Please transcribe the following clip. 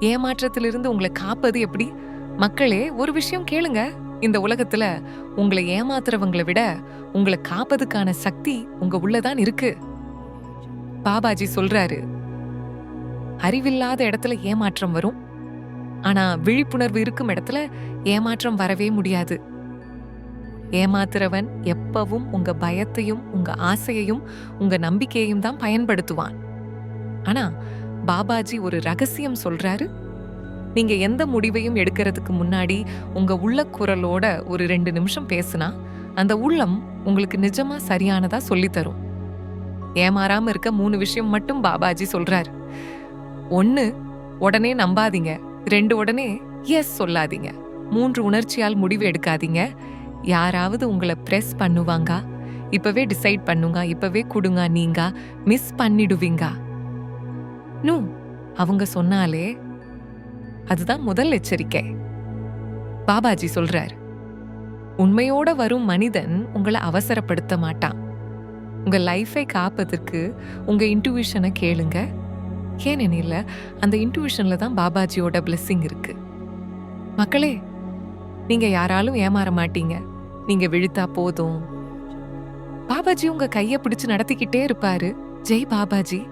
ஏமாற்றத்திலிருந்து உங்களை காப்பது எப்படி? மக்களே ஒரு விஷயம் கேளுங்க. இந்த உலகத்துல உங்களை ஏமாத்துறவங்களை விட உங்களை காப்பதுக்கான சக்தி உங்க உள்ளதான் இருக்கு. பாபாஜி சொல்றாரு அறிவில்லாத இடத்துல ஏமாற்றம் வரும். ஆனா விழிப்புணர்வு இருக்கும் இடத்துல ஏமாற்றம் வரவே முடியாது. ஏமாத்துறவன் எப்பவும் உங்க பயத்தையும் உங்க ஆசையையும் உங்க நம்பிக்கையையும் தான் பயன்படுத்துவான். ஆனா பாபாஜி ஒரு ரகசியம் சொல்றாரு. நீங்க எந்த முடிவையும் எடுக்கிறதுக்கு முன்னாடி உங்க உள்ள குரலோட ஒரு ரெண்டு நிமிஷம் பேசுனா அந்த உள்ளம் உங்களுக்கு நிஜமா சரியானதா சொல்லித்தரும். ஏமாறாம இருக்க மூணு விஷயம் மட்டும் பாபாஜி சொல்றாரு. ஒன்னு உடனே நம்பாதீங்க. ரெண்டு உடனே எஸ் சொல்லாதீங்க. மூன்று உணர்ச்சியால் முடிவு எடுக்காதீங்க. யாராவது உங்களை ப்ரெஸ் பண்ணுவாங்க. இப்பவே டிசைட் பண்ணுங்க. இப்பவே கொடுங்க நீங்க. மிஸ் பண்ணிடுவீங்க. நூ அவங்க சொன்னாலே அதுதான் முதல் எச்சரிக்கை. பாபாஜி சொல்றார் உண்மையோட வரும் மனிதன் உங்களை அவசரப்படுத்த மாட்டான். உங்க லைஃபை காப்பதற்கு உங்க இன்ட்யூஷனை கேளுங்க. ஏனெனில் அந்த இன்ட்யூஷன்ல தான் பாபாஜியோட பிளெஸ்ஸிங் இருக்கு. மக்களே நீங்க யாராலும் ஏமாற மாட்டீங்க. நீங்க விழுத்தா போதும். பாபாஜி உங்க கையை பிடிச்சு நடத்திக்கிட்டே இருப்பாரு. ஜெய் பாபாஜி.